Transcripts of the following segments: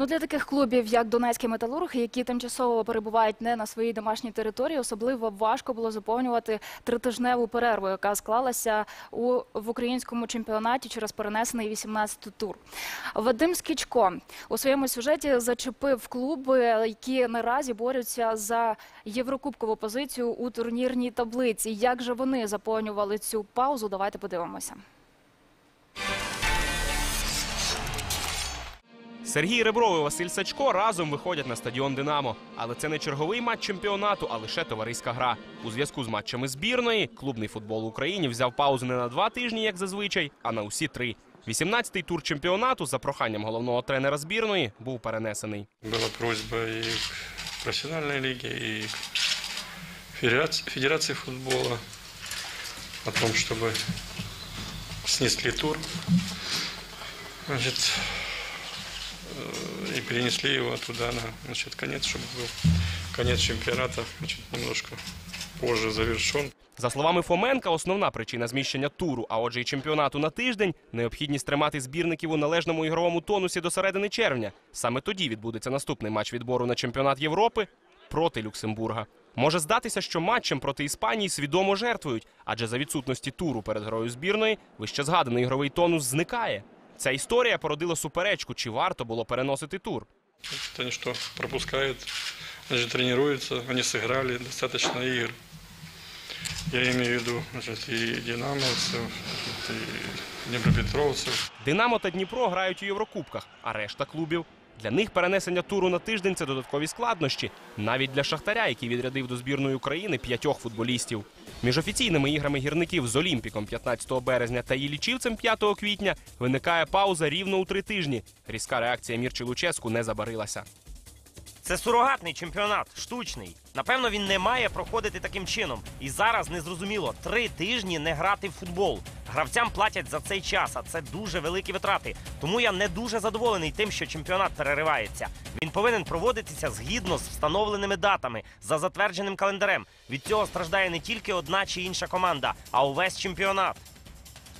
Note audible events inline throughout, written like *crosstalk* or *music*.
Ну для таких клубів, як Донецький металург, які тимчасово перебувають не на своїй домашній території, особливо важко було заповнювати тритижневу перерву, яка склалася у в українському чемпіонаті через перенесений 18-й тур. Вадим Скічко у своєму сюжеті зачепив клуби, які наразі борються за єврокубкову позицію у турнірній таблиці. Як же вони заповнювали цю паузу? Давайте подивимося. Сергій Ребров і Василь Сачко разом виходять на стадіон Динамо. Але це не черговий матч чемпіонату, а лише товариська гра. У зв'язку з матчами збірної клубний футбол в Україні взяв паузу не на два тижні, як зазвичай, а на усі три. 18-й тур чемпіонату за проханням головного тренера збірної був перенесений. Была просьба и к профессиональной лиге, и к федерации, федерации футбола о том, чтобы снесли тур. Значит, э, и перенесли его туда на значит, конец, чтобы был конец чемпионата значит, немножко позже завершен. За словами Фоменка, основна причина зміщення туру, а отже й чемпіонату на тиждень необхідність тримати збірників у належному ігровому тонусі до середини червня. Саме тоді відбудеться наступний матч відбору на чемпіонат Європи проти Люксембурга. Може здатися, що матчем проти Іспанії свідомо жертвують, адже за відсутності туру перед грою збірної вище згаданий ігровий тонус зникає. Ця історія породила суперечку, чи варто було переносити тур. Вони що пропускають, вони значит, тренируются, они сыграли достаточно игр. Я имею в виду значить, і динамовців, і дніпропетровців. Динамо та Дніпро грають у Єврокубках, а решта клубів. Для них перенесення туру на тиждень це додаткові складнощі, навіть для Шахтаря, який відрядив до збірної України п'ятьох футболістів. Між офіційними іграми гірників з Олімпіком 15 березня та Ілічівцем 5 квітня виникає пауза рівно у три тижні. Різка реакція Мірчі Луческу не забарилася. Це сурогатний чемпіонат, штучний. Напевно, він не має проходити таким чином. І зараз незрозуміло три тижні не грати в футбол. Гравцям платять за цей час, а це дуже великі витрати. Тому я не дуже задоволений тим, що чемпіонат переривається. Він повинен проводитися згідно з встановленими датами за затвердженим календарем. Від цього страждає не тільки одна чи інша команда, а увесь чемпіонат.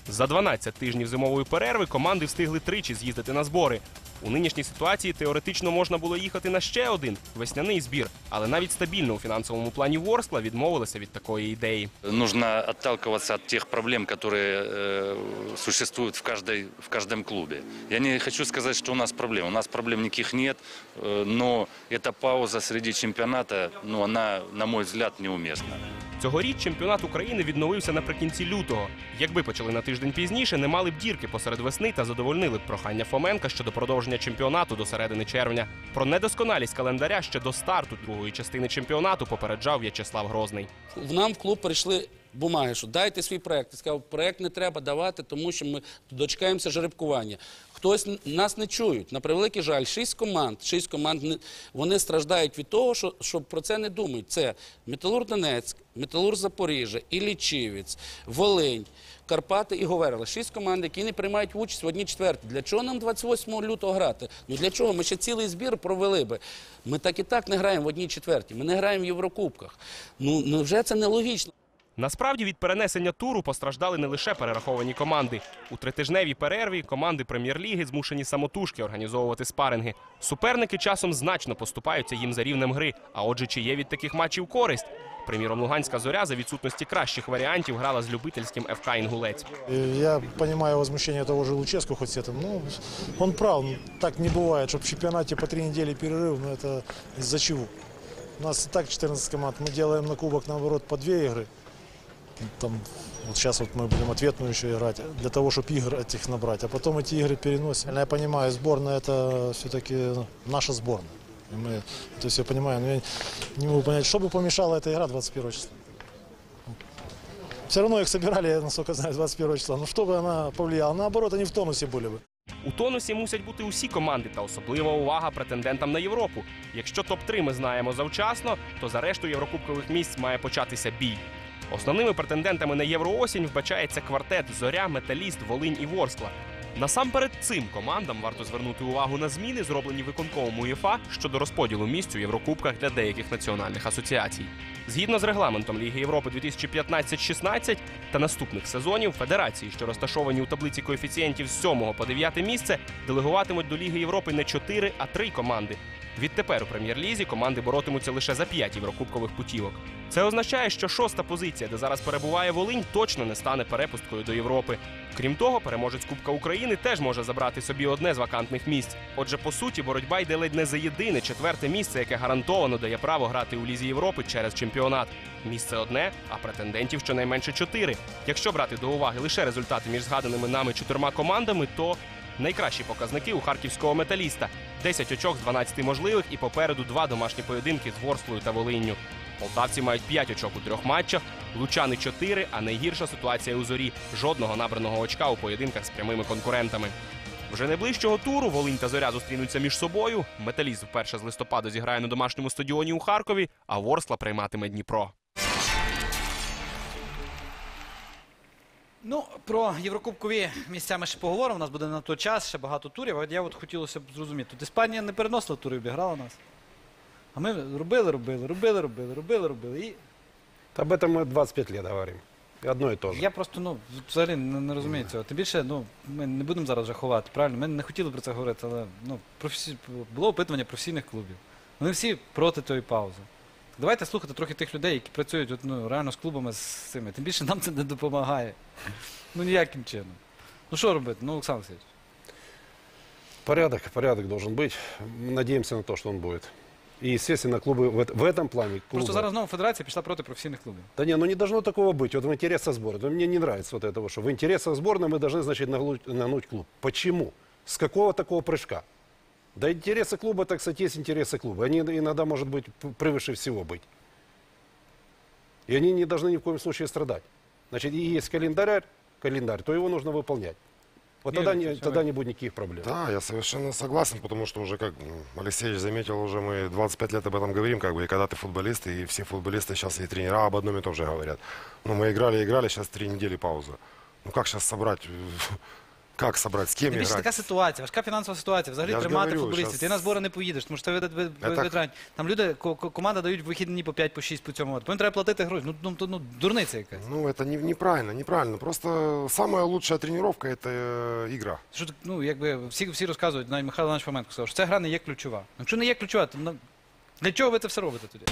За 12 тижнів зимової перерви команди встигли тричі з'їздити на збори. У нинішній ситуації теоретично можна було їхати на ще один весняний збір, але навіть стабільно у фінансовому плані Ворскла відмовилася від такої ідеї. Нужно отталкиваться от тех проблем, которые э, существуют в, каждой, в каждом клубе. Я не хочу сказать, что у нас проблем. У нас проблем никаких нет, э, но эта пауза среди чемпионата, ну, она, на мой взгляд, неуместна. Цьогоріч чемпіонат України відновився наприкінці лютого. Якби почали на тиждень пізніше, не мали б дірки посеред весни та задовольнили б прохання Фоменка щодо продовження чемпіонату до середини червня. Про недосконалість календаря ще до старту другої частини чемпіонату попереджав В'ячеслав Грозний. В нам в клуб прийшли бумаги, що дайте свій проект. Я сказав, проект не треба давати, тому що ми дочекаємося жеребкування. Хтось нас не чують. На превеликий жаль, шість команд. Шість команд вони страждають від того, що, що про це не думають. Це Металург Донецьк, Металург Запоріжжя, Іллічівець, Волинь. Карпати і Говерла. Шість команд, які не приймають участь в одній четвертій. Для чого нам 28 лютого грати? Ну для чого? Ми ще цілий збір провели би. Ми так і так не граємо в одній четвертій. Ми не граємо в Єврокубках. Ну невже це нелогічно? Насправді від перенесення туру постраждали не лише перераховані команди. У тритижневій перерві команди прем'єр-ліги змушені самотужки організовувати спаринги. Суперники часом значно поступаються їм за рівнем гри. А отже, чи є від таких матчів користь? Приміром, Луганська зоря за відсутності кращих варіантів грала з любительським ФК Інгулець. Э, Я понимаю возмущение того же Луческу хоть с этим. Ну, он прав. ну, Так не бывает, чтобы в чемпионате по три недели перерыв. Но это из-за чего? У нас и так 14 команд. Мы делаем на кубок, наоборот, по две игры. Там, вот сейчас вот мы будем ответную еще играть, для того, чтобы игр этих набрать. А потом эти игры переносим. Я понимаю, сборная это все-таки наша сборная. И мы это все понимаем. Но я не могу понять, что бы помешала эта игра 21 числа. Все равно их собирали, я насколько знаю, 21 числа. Ну что бы она повлияла? Наоборот, они в тонусе были бы. У тонусі мусять бути усі команди та особлива увага претендентам на Європу. Якщо топ-3 ми знаємо завчасно, то за решту єврокубкових місць має початися бій. Основними претендентами на Євроосінь вбачається квартет Зоря, Металіст, Волинь і Ворскла. Насамперед цим командам варто звернути увагу на зміни, зроблені виконкомом УЄФА щодо розподілу місць у Єврокубках для деяких національних асоціацій. Згідно з регламентом Ліги Європи 2015-16 та наступних сезонів федерації, що розташовані у таблиці коефіцієнтів з 7 по 9 місце, делегуватимуть до Ліги Європи не 4, а 3 команди. Відтепер у прем'єр-лізі команди боротимуться лише за 5 єврокубкових путівок. Це означає, що шоста позиція, де зараз перебуває Волинь, точно не стане перепусткою до Європи. Крім того, переможець Кубка України теж може забрати собі одне з вакантних місць. Отже, по суті, боротьба йде ледь не за єдине четверте місце, яке гарантовано дає право грати у Лізі Європи через чемпіонат. Місце одне, а претендентів щонайменше чотири. Якщо брати до уваги лише результати між згаданими нами чотирма командами, то найкращі показники у харківського металіста 10 очок з 12 можливих і попереду два домашні поєдинки з Ворслою та Волинню. Полтавці мають 5 очок у трьох матчах, лучани 4, а найгірша ситуація у зорі жодного набраного очка у поєдинках з прямими конкурентами. Вже найближчого туру Волинь та Зоря зустрінуться між собою. Металіст вперше з листопада зіграє на домашньому стадіоні у Харкові, а Ворскла прийматиме Дніпро. Ну, про Єврокубкові місця ми ще поговоримо. У нас буде на той час ще багато турів. От я от хотілося б зрозуміти. Тут Іспанія не переносила тури, обіграла нас. А ми робили, робили, робили, робили, робили, робили. І Об этом мы 25 лет говорим. И одно и то же. я просто ну, взагалі не, не розумію цього. Тим більше, ну, ми не будемо зараз вже ховати, правильно? Ми не хотіли про це говорити, але ну, професі... було опитування професійних клубів. Вони всі проти тої паузи. Давайте слухати трохи тих людей, які працюють от, ну, реально з клубами з цими. Тим більше нам це не допомагає. Ну ніяким чином. Ну що робити? Ну, Олександр Васильович. Порядок, порядок должен быть. Мы надеемся на то, что он будет. И, естественно, клубы в, эт- в этом плане... Клубы... Просто зараз знову федерація пішла проти професійних клубів. Да не, ну не должно такого быть. Вот в интересах сборной. Но мне не нравится вот этого, что в интересах сборной мы должны, значит, нагнуть, нагнуть клуб. Почему? С какого такого прыжка? Да интересы клуба, так сказать, есть интересы клуба. Они иногда, может быть, превыше всего быть. И они не должны ни в коем случае страдать. Значит, и есть календарь, календарь, то его нужно выполнять. Вот тогда, не, тогда не будет никаких проблем. Да, я совершенно согласен, потому что уже, как м, Алексеевич заметил, уже мы 25 лет об этом говорим, как бы, и когда ты футболист, и все футболисты сейчас и тренера об одном и том же говорят. Ну, мы играли, играли, сейчас три недели пауза. Ну, как сейчас собрать, *laughs* как собрать, с кем Тим більше така играть? ситуація, важка фінансова ситуація. Взагалі Я ж тримати говорю, футболістів. щас- Ти на збори не поїдеш, тому що ти вид- вид- Я так- ветеран. Там люди, ко- ко- команда дають вихідні по 5, по 6 по цьому. Потім треба платити гроші. Ну, ну, то, ну дурниця якась. Ну, это не, неправильно, неправильно. Просто самая лучшая тренировка – это э, игра. Що так, ну, якби всі, всі розказують, навіть Михайло Іванович Фоменко сказав, що ця гра не є ключова. Ну, Якщо не є ключова, то ну, для чого ви це все робите тоді?